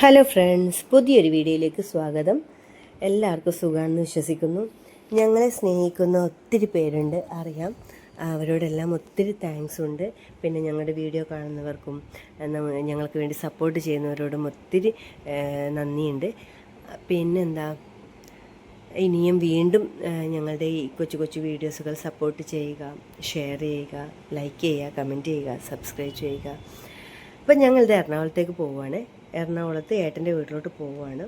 Hello friends പുതിയൊരു വീഡിയോയിലേക്ക് സ്വാഗതം. എല്ലാവർക്കും സുഖമാണെന്ന് വിശ്വസിക്കുന്നു. ഞങ്ങളെ സ്നേഹിക്കുന്ന ഒത്തിരി പേരുണ്ട് അറിയാം. അവരോടെല്ലാം ഒത്തിരി താങ്ക്സ് ഉണ്ട്. പിന്നെ ഞങ്ങളുടെ വീഡിയോ കാണുന്നവർക്കും ഞങ്ങൾക്ക് വേണ്ടി സപ്പോർട്ട് ചെയ്യുന്നവരോടും ഒത്തിരി നന്ദിയുണ്ട്. പിന്നെന്താ? ഇനിയും വീണ്ടും ഞങ്ങളുടെ ഈ കൊച്ചു കൊച്ചു വീഡിയോസുകൾ സപ്പോർട്ട് ചെയ്യുക ഷെയർ ചെയ്യുക ലൈക്ക് ചെയ്യുക കമന്റ് ചെയ്യുക സബ്സ്ക്രൈബ് ചെയ്യുക. അപ്പം ഞങ്ങളിത് എറണാകുളത്തേക്ക് പോവുകയാണ് എറണാകുളത്ത് ഏട്ടന്റെ വീട്ടിലോട്ട് പോവുകയാണ്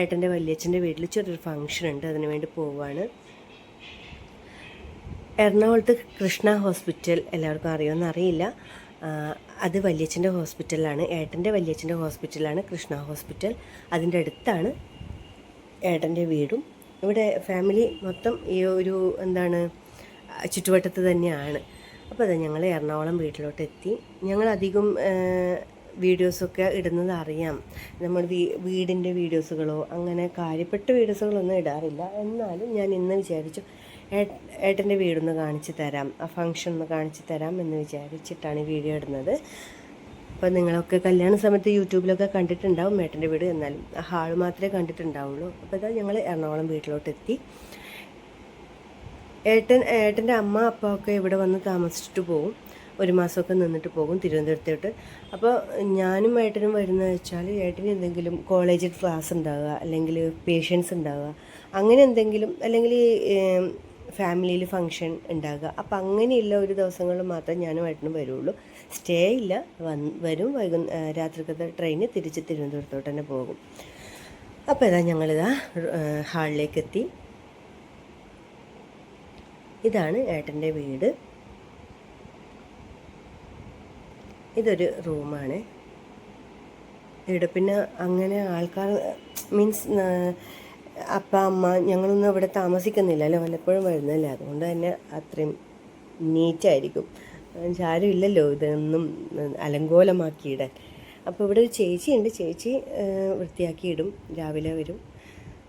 ഏട്ടന്റെ വല്യച്ഛന്റെ വീട്ടിൽ ചെറിയൊരു ഫംഗ്ഷൻ ഉണ്ട്. അതിന് വേണ്ടി പോവുകയാണ് എറണാകുളത്ത് കൃഷ്ണ ഹോസ്പിറ്റൽ എല്ലാവർക്കും അറിയുമെന്ന് അറിയില്ല. അത് വല്യച്ഛന്റെ ഹോസ്പിറ്റലാണ് ഏട്ടന്റെ വല്യച്ഛന്റെ ഹോസ്പിറ്റലാണ് കൃഷ്ണ ഹോസ്പിറ്റൽ അതിന്റെ അടുത്താണ് ഏട്ടന്റെ വീടും. ഇവിടെ ഫാമിലി മൊത്തം ഈ ഒരു എന്താണ് ചുറ്റുവട്ടത്ത് തന്നെയാണ്. അപ്പോൾ അത് ഞങ്ങൾ എറണാകുളം വീട്ടിലോട്ട് എത്തി ഞങ്ങൾ അധികം വീഡിയോസൊക്കെ ഇടുന്നത് അറിയാം. നമ്മൾ വീ വീടിന്റെ വീഡിയോസുകളോ അങ്ങനെ കാര്യപ്പെട്ട വീഡിയോസുകളൊന്നും ഇടാറില്ല. എന്നാലും ഞാൻ ഇന്ന് വിചാരിച്ചു ഏട്ടന്റെ വീടൊന്ന് കാണിച്ചു തരാം. ആ ഫംഗ്ഷൻ ഒന്ന് കാണിച്ചു തരാം എന്ന് വിചാരിച്ചിട്ടാണ് വീഡിയോ ഇടുന്നത്. അപ്പോൾ നിങ്ങളൊക്കെ കല്യാണ സമയത്ത് യൂട്യൂബിലൊക്കെ കണ്ടിട്ടുണ്ടാവും ഏട്ടന്റെ വീട്. എന്നാലും ഹാൾ മാത്രമേ കണ്ടിട്ടുണ്ടാവുള്ളൂ. അപ്പോൾ ഇതാ ഞങ്ങൾ എറണാകുളം വീട്ടിലോട്ട് എത്തി ഏട്ടൻ ഏട്ടന്റെ അമ്മ അപ്പ ഒക്കെ ഇവിടെ വന്ന് താമസിച്ചിട്ട് പോകും ഒരു മാസമൊക്കെ നിന്നിട്ട് പോകും തിരുവനന്തപുരത്തോട്ട്. അപ്പോൾ ഞാനും ഏട്ടനും വരുന്നത് വെച്ചാൽ ഏട്ടന് എന്തെങ്കിലും കോളേജിൽ ക്ലാസ് ഉണ്ടാവുക അല്ലെങ്കിൽ പേഷ്യൻസ് ഉണ്ടാവുക അങ്ങനെ എന്തെങ്കിലും അല്ലെങ്കിൽ ഫാമിലിയിൽ ഫങ്ഷൻ ഉണ്ടാകുക അപ്പം അങ്ങനെയുള്ള ഒരു ദിവസങ്ങളിൽ മാത്രം ഞാനും ഏട്ടനും വരുള്ളൂ. സ്റ്റേ ഇല്ല. വന്ന് വരും. വൈകുന്ന രാത്രിക്കത്തെ ട്രെയിന് തിരിച്ച് തിരുവനന്തപുരത്തോട്ട് തന്നെ പോകും. അപ്പോൾ ഇതാ ഞങ്ങളിതാ ഹാളിലേക്ക് എത്തി. ഇതാണ് ഏട്ടന്റെ വീട്. ഇതൊരു റൂമാണ്. ഇവിടെ പിന്നെ അങ്ങനെ ആൾക്കാർ മീൻസ് അപ്പ അമ്മ ഞങ്ങളൊന്നും ഇവിടെ താമസിക്കുന്നില്ലല്ലോ വല്ലപ്പോഴും വരുന്നല്ലേ? അതുകൊണ്ട് തന്നെ അത്രയും നീറ്റായിരിക്കും. ആരും ഇല്ലല്ലോ ഇതൊന്നും അലങ്കോലമാക്കിയിടാൻ. അപ്പോൾ ഇവിടെ ഒരു ചേച്ചിയുണ്ട്. ചേച്ചി വൃത്തിയാക്കിയിടും. രാവിലെ വരും.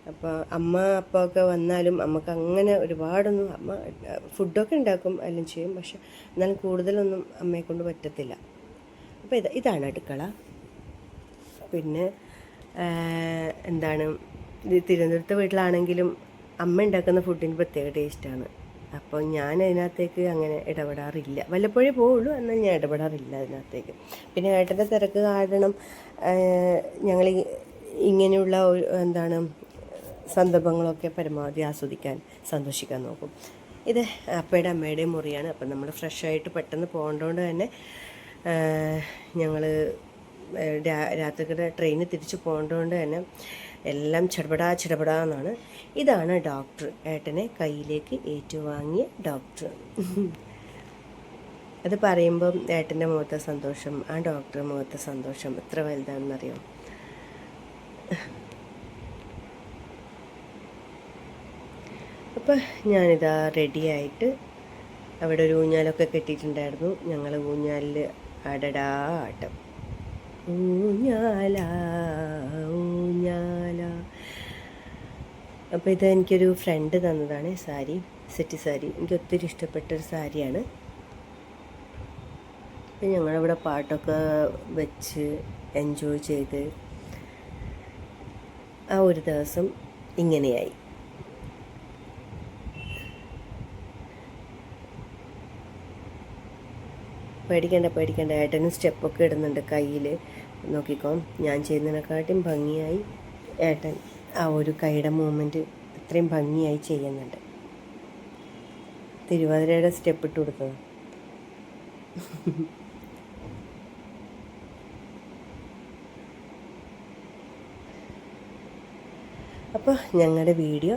അപ്പോൾ അമ്മ അപ്പമൊക്കെ വന്നാലും അമ്മയ്ക്ക് അങ്ങനെ ഒരുപാടൊന്നും അമ്മ ഫുഡൊക്കെ ഉണ്ടാക്കും എല്ലാം ചെയ്യും. പക്ഷെ എന്നാലും കൂടുതലൊന്നും അമ്മയെ കൊണ്ട് പറ്റത്തില്ല. അപ്പോൾ ഇത് ഇതാണ് അടുക്കള. പിന്നെ എന്താണ് തിരുവനന്തപുരത്തെ വീട്ടിലാണെങ്കിലും അമ്മ ഉണ്ടാക്കുന്ന ഫുഡിന് പ്രത്യേക ടേസ്റ്റാണ്. അപ്പോൾ ഞാൻ അതിനകത്തേക്ക് അങ്ങനെ ഇടപെടാറില്ല. വല്ലപ്പോഴേ പോവുള്ളൂ എന്നാൽ ഞാൻ ഇടപെടാറില്ല അതിനകത്തേക്ക്. പിന്നെ ഏട്ടന്റെ തിരക്ക് കാരണം ഞങ്ങൾ ഇങ്ങനെയുള്ള എന്താണ് സന്ദർഭങ്ങളൊക്കെ പരമാവധി ആസ്വദിക്കാൻ സന്തോഷിക്കാൻ നോക്കും. ഇത് അപ്പയുടെ അമ്മയുടെയും മുറിയാണ്. അപ്പം നമ്മൾ ഫ്രഷായിട്ട് പെട്ടെന്ന് പോകേണ്ടതുകൊണ്ട് തന്നെ ഞങ്ങൾ രാത്രിക്കത്തെ ട്രെയിനിൽ തിരിച്ച് പോകേണ്ടതുകൊണ്ട് തന്നെ എല്ലാം ചെടപടാ ചെടപടാ എന്നാണ്. ഇതാണ് ഡോക്ടർ ഏട്ടനെ കയ്യിലേക്ക് ഏറ്റുവാങ്ങിയ ഡോക്ടർ അത് പറയുമ്പം ഏട്ടന്റെ മുഖത്തെ സന്തോഷം ആ ഡോക്ടറുടെ മുഖത്തെ സന്തോഷം എത്ര വലുതാണെന്നറിയാം? അപ്പം ഞാനിതാ റെഡിയായിട്ട് അവിടെ ഒരു ഊഞ്ഞാലൊക്കെ കെട്ടിയിട്ടുണ്ടായിരുന്നു. ഞങ്ങൾ ഊഞ്ഞാലിൽ അടടാ ആട്ടം. ഊഞ്ഞാല ഊഞ്ഞാല. അപ്പോൾ ഇത് എനിക്കൊരു ഫ്രണ്ട് തന്നതാണ് സാരി സെറ്റ് സാരി. എനിക്ക് ഒത്തിരി ഇഷ്ടപ്പെട്ടൊരു സാരിയാണ്. അപ്പം ഞങ്ങളിവിടെ പാട്ടൊക്കെ വെച്ച് എൻജോയ് ചെയ്ത് ആ ഒരു ദിവസം ഇങ്ങനെയായി. പേടിക്കേണ്ട പേടിക്കേണ്ട. ഏട്ടനും സ്റ്റെപ്പൊക്കെ ഇടുന്നുണ്ട് കയ്യിൽ നോക്കിക്കോ ഞാൻ ചെയ്യുന്നതിനെക്കാട്ടും ഭംഗിയായി ഏട്ടൻ ആ ഒരു കൈയുടെ മൂവ്മെന്റ് അത്രയും ഭംഗിയായി ചെയ്യുന്നുണ്ട്. തിരുവാതിരയുടെ സ്റ്റെപ്പ് ഇട്ട് കൊടുത്തത്. അപ്പോൾ ഞങ്ങളുടെ വീഡിയോ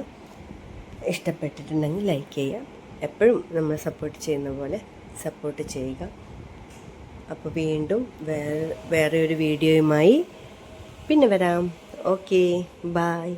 ഇഷ്ടപ്പെട്ടിട്ടുണ്ടെങ്കിൽ ലൈക്ക് ചെയ്യുക. എപ്പോഴും നമ്മൾ സപ്പോർട്ട് ചെയ്യുന്ന പോലെ സപ്പോർട്ട് ചെയ്യുക. അപ്പോൾ വീണ്ടും വേറെ വേറെ ഒരു വീഡിയോയുമായി പിന്നെ വരാം. Okay bye